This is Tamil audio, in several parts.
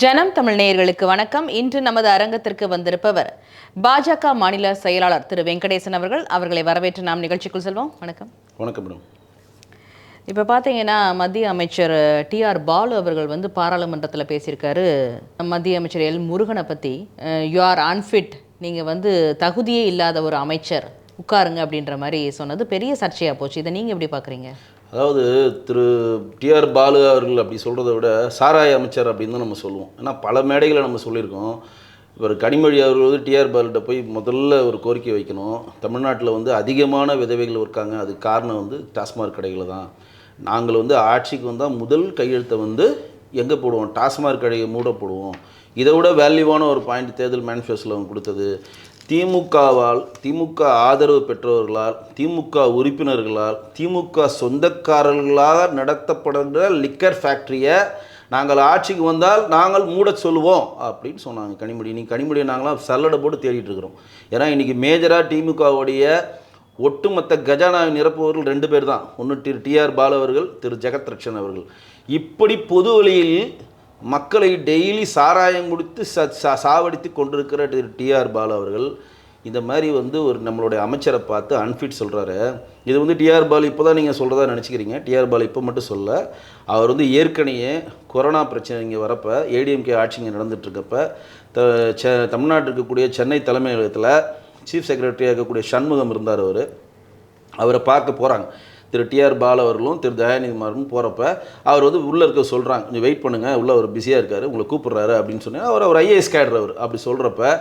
ஜனம் தமிழ் நேயர்களுக்கு வணக்கம். இன்று நமது அரங்கத்திற்கு வந்திருப்பவர் பாஜக மாநில செயலாளர் திரு வெங்கடேசன் அவர்கள். அவர்களை வரவேற்று நாம் நிகழ்ச்சிக்குள் செல்வோம். வணக்கம். வணக்கம் மேடம். இப்போ பார்த்தீங்கன்னா மத்திய அமைச்சர் டிஆர் பாலு அவர்கள் வந்து பாராளுமன்றத்தில் பேசியிருக்காரு. மத்திய அமைச்சர் எல் முருகனை பற்றி யூ ஆர் அன்ஃபிட் நீங்கள் வந்து தகுதியே இல்லாத ஒரு அமைச்சர். உட்காருங்க அப்படின்ற மாதிரி சொன்னது பெரிய சர்ச்சையாக போச்சு. இதை நீங்கள் எப்படி பார்க்குறீங்க அதாவது திரு டிஆர் பாலு அவர்கள் அப்படி சொல்கிறத விட சாராய அமைச்சர் அப்படின்னு தான் நம்ம சொல்லுவோம். ஏன்னா பல மேடைகளை நம்ம சொல்லியிருக்கோம். இவர் கனிமொழி அவர்கள் வந்து டிஆர் பாலுகிட்ட போய் முதல்ல ஒரு கோரிக்கை வைக்கணும். தமிழ்நாட்டில் வந்து அதிகமான விதவைகள் இருக்காங்க. அதுக்கு காரணம் வந்து டாஸ்மாக் கடைகள் தான். நாங்கள் வந்து ஆட்சிக்கு வந்தால் முதல் கையெழுத்தை வந்து எங்கே போடுவோம்? டாஸ்மாக் கடையை மூட போடுவோம். இதை விட வேல்யூவான ஒரு பாயிண்ட் தேர்தல் மேனிஃபெஸ்டோவில் அவங்க கொடுத்தது. திமுகவால் திமுக ஆதரவு பெற்றவர்களால் திமுக உறுப்பினர்களால் திமுக சொந்தக்காரர்களாக நடத்தப்படுகிற லிக்கர் ஃபேக்ட்ரியை நாங்கள் ஆட்சிக்கு வந்தால் நாங்கள் மூட சொல்லுவோம் அப்படின்னு சொன்னாங்க கனிமொழி. நீ கனிமொழியை நாங்களாம் சல்லடை போட்டு தேடிட்டு இருக்கிறோம். ஏன்னா இன்றைக்கி மேஜராக திமுகவுடைய ஒட்டுமொத்த கஜானாவை நிரப்புபவர்கள் ரெண்டு பேர் தான். ஒன்று திரு டிஆர் பாலு அவர்கள் திரு. ஜெகத் ரட்சன் அவர்கள். இப்படி பொது வழியில் மக்களை டெய்லி சாராயம் கொடுத்து ச சா- சாவடித்து கொண்டிருக்கிற திரு டிஆர் பாலு அவர்கள் இந்த மாதிரி வந்து ஒரு நம்மளுடைய அமைச்சரை பார்த்து அன்ஃபிட் சொல்கிறாரு இது வந்து டிஆர் பாலு இப்போ தான் நீங்கள் சொல்கிறதா நினச்சிக்கிறீங்க டிஆர் பாலு இப்போ மட்டும் சொல்ல அவர் வந்து ஏற்கனவே கொரோனா பிரச்சனை இங்கே வரப்போ ஏடிஎம்கே ஆட்சி இங்கே நடந்துட்டுருக்கப்ப த செ தமிழ்நாட்டில் இருக்கக்கூடிய சென்னை தலைமையகத்தில் சீஃப் செக்ரட்டரியாக இருக்கக்கூடிய சண்முகம் இருந்தார் அவர். அவரை பார்க்க போகிறாங்க திரு டிஆர் பால் அவர்களும் திரு தயாநிதிமாரும் போகிறப்ப அவர் வந்து உள்ளே இருக்க சொல்கிறாங்க கொஞ்சம் வெயிட் பண்ணுங்கள் உள்ளே அவர் பிஸியாக இருக்கார் உங்களை கூப்பிட்றாரு அப்படின்னு சொன்னேன். அவர் அவர் ஐஏஎஸ் கேடர் அவர். அப்படி சொல்கிறப்ப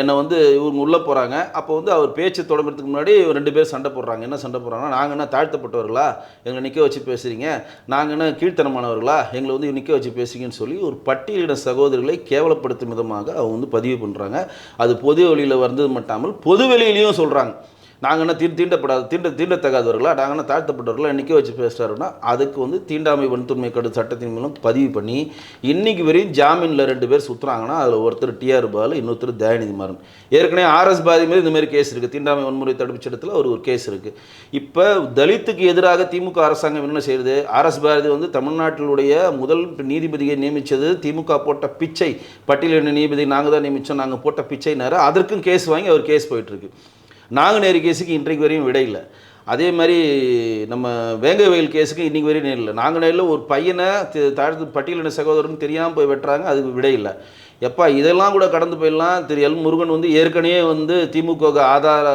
என்னை வந்து இவங்க உள்ளே போகிறாங்க அப்போ வந்து அவர் பேச்சு தொடங்குறதுக்கு முன்னாடி ரெண்டு பேர் சண்டை போடுறாங்க. என்ன சண்டை போடுறாங்கன்னா நாங்கள் என்ன தாழ்த்தப்பட்டவர்களா? எங்களை நிற்க வச்சு பேசுகிறீங்க நாங்கள் என்ன கீழ்த்தனமானவர்களா? எங்களை வந்து நிற்க வச்சு பேசுறீங்கன்னு சொல்லி ஒரு பட்டியலின சகோதரிகளை கேவலப்படுத்தும் விதமாக அவங்க வந்து பதிவு பண்ணுறாங்க அது பொது வழியில் வந்தது மட்டாமல் பொது வெளியிலையும் சொல்கிறாங்க நாங்கள் என்ன தீ தீண்டப்படாத தீண்ட தீண்டத்தகாதவர்களா? நாங்கள் என்ன தாழ்த்தப்பட்டவர்களா? நிற்க வச்சு பேசுகிறாருன்னா அதுக்கு வந்து தீண்டாமை வன்துண்மை கடு சட்டத்தின் மூலம் பதிவு பண்ணி இன்றைக்கு வரையும் ஜாமீனில் ரெண்டு பேர் சுற்றுறாங்கன்னா அதில் ஒருத்தர் டிஆர் பாலு இன்னொருத்தர் தயாநிதி மாறன். ஏற்கனவே ஆர்எஸ் பாதி மீது இந்தமாரி கேஸ் இருக்குது தீண்டாமை வன்முறை தடுப்பு சட்டத்தில் ஒரு ஒரு கேஸ் இருக்குது இப்போ தலித்துக்கு எதிராக திமுக அரசாங்கம் என்ன செய்யுது? ஆர்எஸ் பாரதி வந்து தமிழ்நாட்டிலுடைய முதல் நீதிபதியை நியமித்தது திமுக போட்ட பிச்சை. பட்டியலின நீதிபதி நாங்கள் தான் நியமித்தோம் நாங்கள் போட்ட பிச்சைனாரு. அதற்கும் கேஸ் வாங்கி அவர் கேஸ் போயிட்டுருக்கு நாங்குநேரி கேஸுக்கு இன்றைக்கு வரையும் விடை இல்லை. அதே மாதிரி நம்ம வேங்கை வயல் கேஸுக்கு இன்றைக்கி வரையும் இல்லை. நாங்குநேரில் ஒரு பையனை தாழ்த்து பட்டியலின சகோதரன் தெரியாமல் போய் வெட்டுறாங்க அதுக்கு விடை இல்லை. எப்பா இதெல்லாம் கூட கடந்து போயிடலாம். திரு எல் முருகன் வந்து ஏற்கனவே வந்து திமுக ஆதார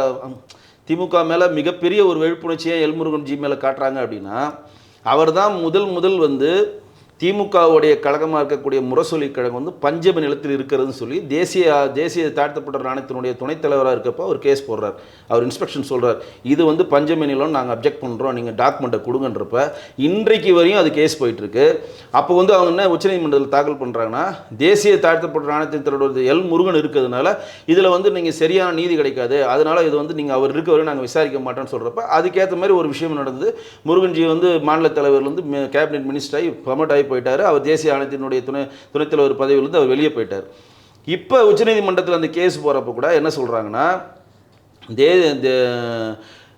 திமுக மேலே மிகப்பெரிய ஒரு விழிப்புணர்ச்சியை எல் முருகன் ஜி மேலே காட்டுறாங்க அப்படின்னா அவர் தான் முதல் முதல் வந்து திமுகவுடைய கழகமாக இருக்கக்கூடிய முரசொலி கழகம் வந்து பஞ்சம நிலத்தில் இருக்கிறதுன்னு சொல்லி தேசிய தேசிய தாழ்த்தப்பட்ட ஆணையத்தினுடைய துணைத் தலைவராக இருக்கப்போ அவர் கேஸ் போடுறார். அவர் இன்ஸ்பெக்ஷன் சொல்கிறார் இது வந்து பஞ்சம நிலம் நாங்கள் அப்ஜெக்ட் பண்ணுறோம் நீங்கள் டாக்குமெண்ட்டை கொடுங்கன்றப்ப இன்றைக்கு வரையும் அது கேஸ் போயிட்டுருக்கு. அப்போ வந்து அவங்க என்ன உச்சநீதிமன்றத்தில் தாக்கல் பண்ணுறாங்கன்னா தேசிய தாழ்த்தப்பட்ட ஆணையத்தின் எல் முருகன் இருக்கிறதுனால இதில் வந்து நீங்கள் சரியான நீதி கிடைக்காது. அதனால் இது வந்து நீங்கள் அவர் இருக்க வரையும் நாங்கள் விசாரிக்க மாட்டோம்னு சொல்கிறப்ப அதுக்கேற்ற மாதிரி ஒரு விஷயம் நடந்தது. முருகன்ஜி வந்து மாநில தலைவர்லேருந்து கேபினெட் மினிஸ்டர் ஆகி ப்ரமோட் ஆகி போயிட்டார். அவர் தேசிய ஆணையத்தினுடைய துணை துணைத் தலைவர் பதவியிலிருந்து அவர் வெளியே போயிட்டார். இப்போ உச்சநீதிமன்றத்தில் அந்த கேஸ் போகிறப்ப கூட என்ன சொல்கிறாங்கன்னா தே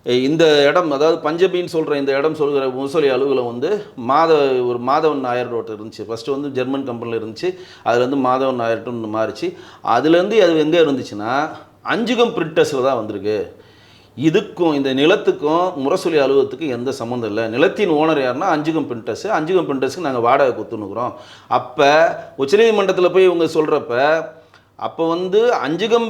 இந்த- இடம் அதாவது பஞ்சபின்னு சொல்கிற இந்த இடம் சொல்கிற முசோலி அலுவலகம் வந்து மாத ஒரு மாதவன் நாயர் ஒருத்தர் இருந்துச்சு. ஃபஸ்ட்டு வந்து ஜெர்மன் கம்பெனியில் இருந்துச்சு. அதில் வந்து மாதவன் நாயர்ட்டு ஒன்று மாறிச்சு அதுலேருந்து அது எங்கே இருந்துச்சுன்னா அஞ்சுகம் பிரிண்டர்ஸில் தான் வந்திருக்கு. இதுக்கும் இந்த நிலத்துக்கும் முரசொலி அலுவலகத்துக்கும் எந்த சம்மந்தம் இல்லை. நிலத்தின் ஓனர் யாருன்னா அஞ்சுகம் பிரிண்டர்ஸு அஞ்சுகம் பிரிண்டர்ஸுக்கு நாங்கள் வாடகை கொடுத்துனுக்குறோம் அப்போ உச்சநீதிமன்றத்தில் போய் இவங்க சொல்கிறப்ப அப்போ வந்து அஞ்சுகம்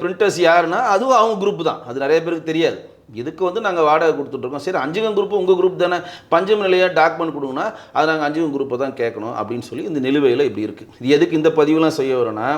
பிரிண்டர்ஸ் யாருன்னா அதுவும் அவங்க குரூப் தான். அது நிறைய பேருக்கு தெரியாது. இதுக்கு வந்து நாங்கள் வாடகை கொடுத்துட்ருக்கோம் சரி அஞ்சுகம் குரூப் உங்கள் குரூப் தானே. பஞ்சம் நிலையாக டாக்குமெண்ட் கொடுங்கன்னா அது நாங்கள் அஞ்சுகம் குரூப்பை தான் கேட்கணும் அப்படின்னு சொல்லி இந்த நிலுவையில் இப்படி இருக்குது இது எதுக்கு இந்த பதிவுலாம் செய்ய வரோன்னா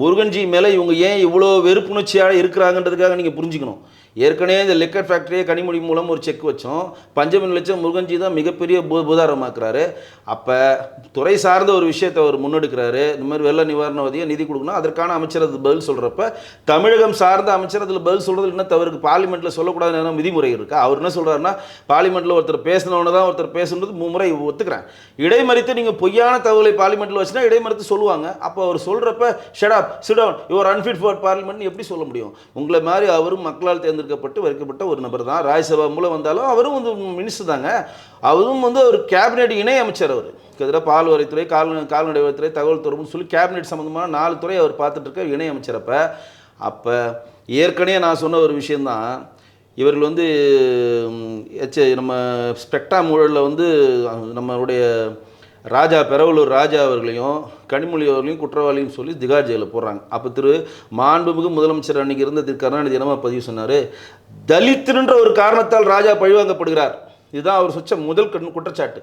முருகன்ஜி மேலே இவங்க ஏன் இவ்வளோ வெறுப்புணர்ச்சியாக இருக்கிறாங்கன்றதுக்காக நீங்கள் புரிஞ்சுக்கணும். ஏற்கனவே இந்த லிக்கர் ஃபேக்ட்ரியை கனிமொழி மூலம் ஒரு செக் வச்சோம். பஞ்சமின் லட்சம் முருகன்ஜி தான் மிகப்பெரிய பூ- பூதாரமாக்குறாரு. அப்போ துறை சார்ந்த ஒரு விஷயத்தை அவர் முன்னெடுக்கிறாரு. இந்த மாதிரி வெள்ள நிவாரண உதவியை நிதி கொடுக்கணும். அதற்கான அமைச்சர் அது பதில் சொல்கிறப்ப தமிழகம் சார்ந்த அமைச்சர் அதில் பதில் சொல்கிறது என்ன தவறுக்கு பார்லிமெண்ட்டில் சொல்லக்கூடாது விதிமுறை இருக்கா? அவர் என்ன சொல்கிறாருன்னா பார்லிமெண்ட்டில் ஒருத்தர் பேசினவன தான் ஒருத்தர் பேசுன்றது மும்முறை ஒத்துக்கிறேன். இடைமறித்து நீங்கள் பொய்யான தகவலை பார்லிமெண்ட்டில் வச்சுனா இடைமறித்து சொல்லுவாங்க. அப்போ அவர் சொல்கிறப்ப shut up sit down your unfit for parliament எப்படி சொல்ல முடியும்? உங்களை மாதிரி அவரும் மக்களால் தேர்ந்தெடுத்த தேர்ந்தெடுக்கப்பட்டு வைக்கப்பட்ட ஒரு நபர் தான். ராஜ்யசபா மூலம் வந்தாலும் அவரும் வந்து மினிஸ்டர் தாங்க. அவரும் வந்து ஒரு கேபினெட் இணை அமைச்சர் அவர். கிட்டத்தட்ட பால்வரைத்துறை கால் கால்நடை வரித்துறை தகவல் தொடர்புன்னு சொல்லி கேபினெட் சம்மந்தமான நாலு துறை அவர் பார்த்துட்டு இருக்க இணை அமைச்சர் அப்போ. அப்போ ஏற்கனவே நான் சொன்ன ஒரு விஷயந்தான் இவர்கள் வந்து எச்ச நம்ம ஸ்பெக்டா ஊழலில் வந்து நம்மளுடைய ராஜா பெரவலூர் ராஜா அவர்களையும் கனிமொழி அவர்களையும் குற்றவாளின்னு சொல்லி திகார் ஜெயிலில் போடுறாங்க. அப்போ திரு மாண்புமிகு முதலமைச்சர் அன்னைக்கு இருந்த திரு கருணாநிதி என்னமா பதிவு சொன்னார். தலித்துன்ற ஒரு காரணத்தால் ராஜா பழிவாங்கப்படுகிறார். இதுதான் அவர் சொச்ச முதல் கண் குற்றச்சாட்டு.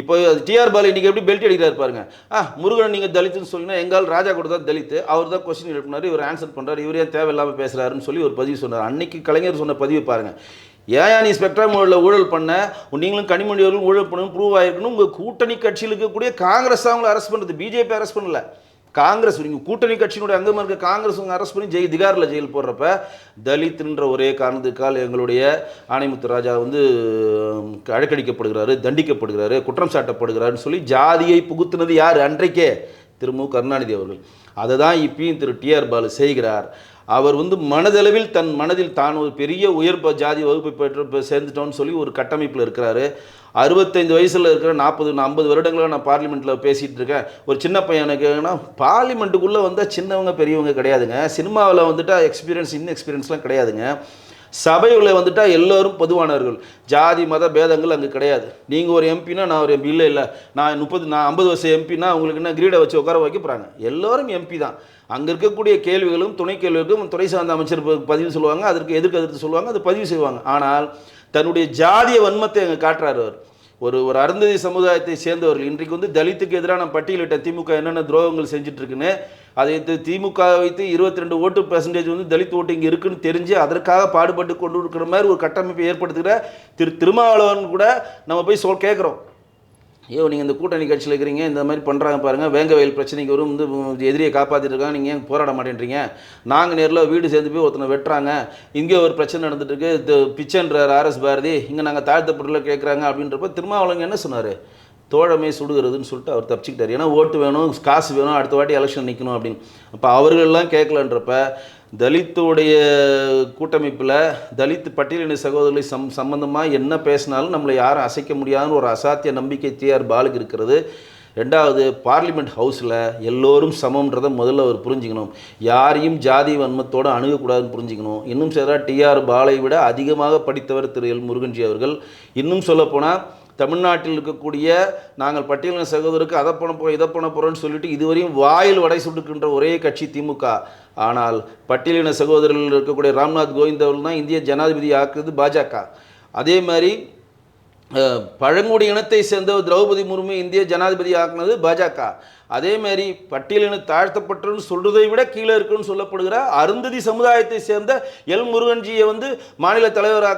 இப்போ டிஆர் பாலு இன்றைக்கி எப்படி பெல்ட் அடிக்கிறார் பாருங்க. ஆ முருகன் நீங்கள் தலித்துன்னு சொல்லினா எங்கால் ராஜா கூட தான் தலித்து. அவர் தான் கொஸ்டின் எழுப்பினார் இவர் ஆன்சர் பண்ணுறாரு இவர் ஏன் தேவையில்லாமல் பேசுகிறாருன்னு சொல்லி ஒரு பதிவு சொன்னார். அன்னைக்கு கலைஞர் சொன்ன பதிவு பாருங்க. ஏன் நீ ஸ்பெக்ட்ரம் ஊழலில் ஊழல் பண்ண? நீங்களும் கனிமொழி அவர்களும் ஊழல் பண்ணணும் ப்ரூவ் ஆகிருக்கணும் உங்கள் கூட்டணி கட்சியில் இருக்கக்கூடிய காங்கிரஸ் அவங்கள அரெஸ்ட் பண்ணுறது பிஜேபி அரெஸ்ட் பண்ணல. காங்கிரஸ் நீங்கள் கூட்டணி கட்சியினுடைய அங்கமாக இருக்க காங்கிரஸ் அவங்க அரெஸ்ட் பண்ணி ஜெய் திகாரில் ஜெயில் போடுறப்ப தலித்ன்ற ஒரே காரணத்துக்கால் எங்களுடைய ஆணைமுத்து ராஜா வந்து அழக்கடிக்கப்படுகிறாரு தண்டிக்கப்படுகிறாரு குற்றம் சாட்டப்படுகிறாருன்னு சொல்லி ஜாதியை புகுத்துனது யார்? அன்றைக்கே திரு மு கருணாநிதி அவர்கள். அதை தான் இப்பயும் திரு டிஆர் பாலு செய்கிறார். அவர் வந்து மனதளவில் தன் மனதில் தான் ஒரு பெரிய உயர் ப- ஜாதி வகுப்பு பெற்று சேர்ந்துட்டோன்னு சேர்ந்துட்டோம்னு சொல்லி ஒரு கட்டமைப்பில் இருக்கிறாரு. அறுபத்தைந்து வயசில் இருக்கிற நாற்பது ஐம்பது வருடங்களாக நான் பார்லிமெண்ட்டில் பேசிகிட்டு இருக்கேன். ஒரு சின்ன பையனுக்குன்னா பார்லிமெண்ட்டுக்குள்ளே வந்தால் சின்னவங்க பெரியவங்க கிடையாதுங்க. சினிமாவில் வந்துட்டா எக்ஸ்பீரியன்ஸ் இன்னும் எக்ஸ்பீரியன்ஸ்லாம் கிடையாதுங்க. சபையில் வந்துட்டால் எல்லோரும் பொதுவானவர்கள். ஜாதி மத பேதங்கள் அங்கே கிடையாது. நீங்கள் ஒரு எம்பினா நான் ஒரு எம்பி இல்லை இல்லை. நான் முப்பது நான் ஐம்பது வருஷம் எம்பினா அவங்களுக்கு என்ன கிரீடை வச்சு உட்கார வைக்கப்படுறாங்க எல்லோரும் எம்பி தான். அங்கே இருக்கக்கூடிய கேள்விகளும் துணை கேள்விகளுக்கும் துறை சார்ந்த அமைச்சர் பதிவு சொல்லுவாங்க அதற்கு எதிர்க்க எதிர்த்து சொல்லுவாங்க அது பதிவு செய்வாங்க. ஆனால் தன்னுடைய ஜாதிய வன்மத்தை அங்கே காட்டுறாரு அவர். ஒரு ஒரு அருந்ததி சமுதாயத்தை சேர்ந்தவர்கள். இன்றைக்கு வந்து தலித்துக்கு எதிரான பட்டியலிட்ட திமுக என்னென்ன துரோகங்கள் செஞ்சுட்டு இருக்குன்னு அதை வைத்து திமுக வைத்து இருபத்தி ரெண்டு ஓட்டு பெர்சன்டேஜ் வந்து தலித் ஓட்டு இங்கே இருக்குன்னு தெரிஞ்சு அதற்காக பாடுபட்டு கொண்டு இருக்கிற மாதிரி ஒரு கட்டமைப்பை ஏற்படுத்துகிற திரு திருமாவளவன் கூட நம்ம போய் சொல் கேட்குறோம். ஐயோ நீங்கள் இந்த கூட்டணி கட்சியில் இருக்கிறீங்க இந்த மாதிரி பண்ணுறாங்க பாருங்கள் வேங்க வயல் பிரச்சனைக்கு வரும் வந்து எதிரியை காப்பாற்றிட்டு இருக்காங்க நீங்கள் ஏன் போராட மாட்டேன்றீங்க? நாங்கள் நேரில் வீடு சேர்ந்து போய் ஒருத்தனை வெட்டுறாங்க இங்கே ஒரு பிரச்சனை நடந்துட்டு இருக்கு பிச்சைன்றார் ஆர்எஸ் பாரதி இங்கே நாங்கள் தாழ்த்தப்பட்டுல கேட்குறாங்க அப்படின்றப்ப திருமாவளவங்க என்ன சொன்னார்? தோழமை சுடுகிறதுன்னு சொல்லிட்டு அவர் தப்பிச்சுக்கிட்டார். ஏன்னா ஓட்டு வேணும் காசு வேணும் அடுத்த வாட்டி எலெக்ஷன் நிற்கணும் அப்படின்னு. அப்போ அவர்கள்லாம் கேட்கலன்றப்ப தலித்துடைய கூட்டமைப்பில் தலித் பட்டியலின சகோதரி சம் சம்மந்தமாக என்ன பேசினாலும் நம்மளை யாரும் அசைக்க முடியாதுன்னு ஒரு அசாத்திய நம்பிக்கை டிஆர் பாலுக்கு இருக்கிறது. ரெண்டாவது பார்லிமெண்ட் ஹவுஸில் எல்லோரும் சமம்ன்றதை முதல்ல அவர் புரிஞ்சுக்கணும். யாரையும் ஜாதி வன்மத்தோடு அணுகக்கூடாதுன்னு புரிஞ்சுக்கணும். இன்னும் சில டிஆர் பாலை விட அதிகமாக படித்தவர் திரு எல் முருகன்ஜி அவர்கள். இன்னும் சொல்லப்போனால் தமிழ்நாட்டில் இருக்கக்கூடிய நாங்கள் பட்டியலின சகோதரருக்கு அதை பண்ண போகிறோம் இதை பண்ண போகிறோம்னு சொல்லிட்டு இதுவரையும் வாயில் வடை சுட்டுக்கின்ற ஒரே கட்சி திமுக. ஆனால் பட்டியலின சகோதரர்கள் இருக்கக்கூடிய ராம்நாத் கோவிந்த் அவர்கள் தான் இந்திய ஜனாதிபதி ஆக்குறது பாஜக. அதே மாதிரி பழங்குடி இனத்தை சேர்ந்த திரௌபதி முர்மு இந்திய ஜனாதிபதி ஆக்குனது பாஜக. அதே மாதிரி பட்டியலின தாழ்த்தப்பட்டன்னு சொல்றதை விட கீழே இருக்குன்னு சொல்லப்படுகிற அருந்ததி சமுதாயத்தை சேர்ந்த எல் முருகன்ஜியை வந்து மாநில தலைவர்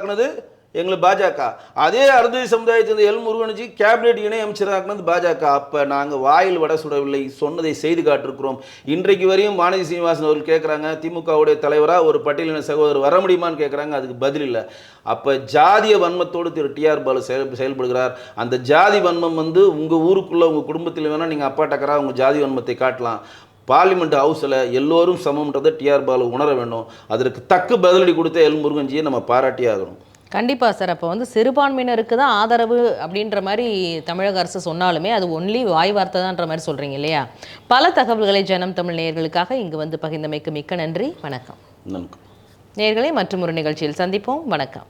எங்களை எங்களுக்கு பாஜக. அதே அறுதி சமுதாயத்தில் எல் முருகனுஜி கேபினெட் இணை அமைச்சராக்குனது பாஜக. அப்போ நாங்கள் வாயில் வட சுடவில்லை சொன்னதை செய்து காட்டிருக்கிறோம். இன்றைக்கு வரையும் வானதி சீனிவாசன் அவர்கள் கேட்குறாங்க திமுகவுடைய தலைவராக ஒரு பட்டியலின சகோதரர் வர முடியுமான்னு கேட்குறாங்க அதுக்கு பதில் இல்லை. அப்போ ஜாதிய வன்மத்தோடு திரு டிஆர் பாலு செயல் செயல்படுகிறார். அந்த ஜாதி வன்மம் வந்து உங்கள் ஊருக்குள்ளே உங்கள் குடும்பத்தில் வேணால் நீங்கள் அப்பா டக்கராக உங்கள் ஜாதி வன்மத்தை காட்டலாம். பார்லிமெண்ட் ஹவுஸில் எல்லோரும் சமம்ன்றதை டிஆர் பாலு உணர வேண்டும். அதற்கு தக்க பதிலடி கொடுத்த எல் முருகன்ஜியை நம்ம பாராட்டியாகணும் ஆகணும் கண்டிப்பா சார். அப்போ வந்து சிறுபான்மையினருக்கு தான் ஆதரவு அப்படின்ற மாதிரி தமிழக அரசு சொன்னாலுமே அது ஒன்லி வாய் வார்த்தை தான்ற மாதிரி சொல்றீங்க இல்லையா? பல தகவல்களை ஜனம் தமிழ் நேயர்களுக்காக இங்கு வந்து பகிர்ந்தமைக்கு மிக்க நன்றி. வணக்கம். நன்றி நேயர்களை மற்றும் ஒரு நிகழ்ச்சியில் சந்திப்போம். வணக்கம்.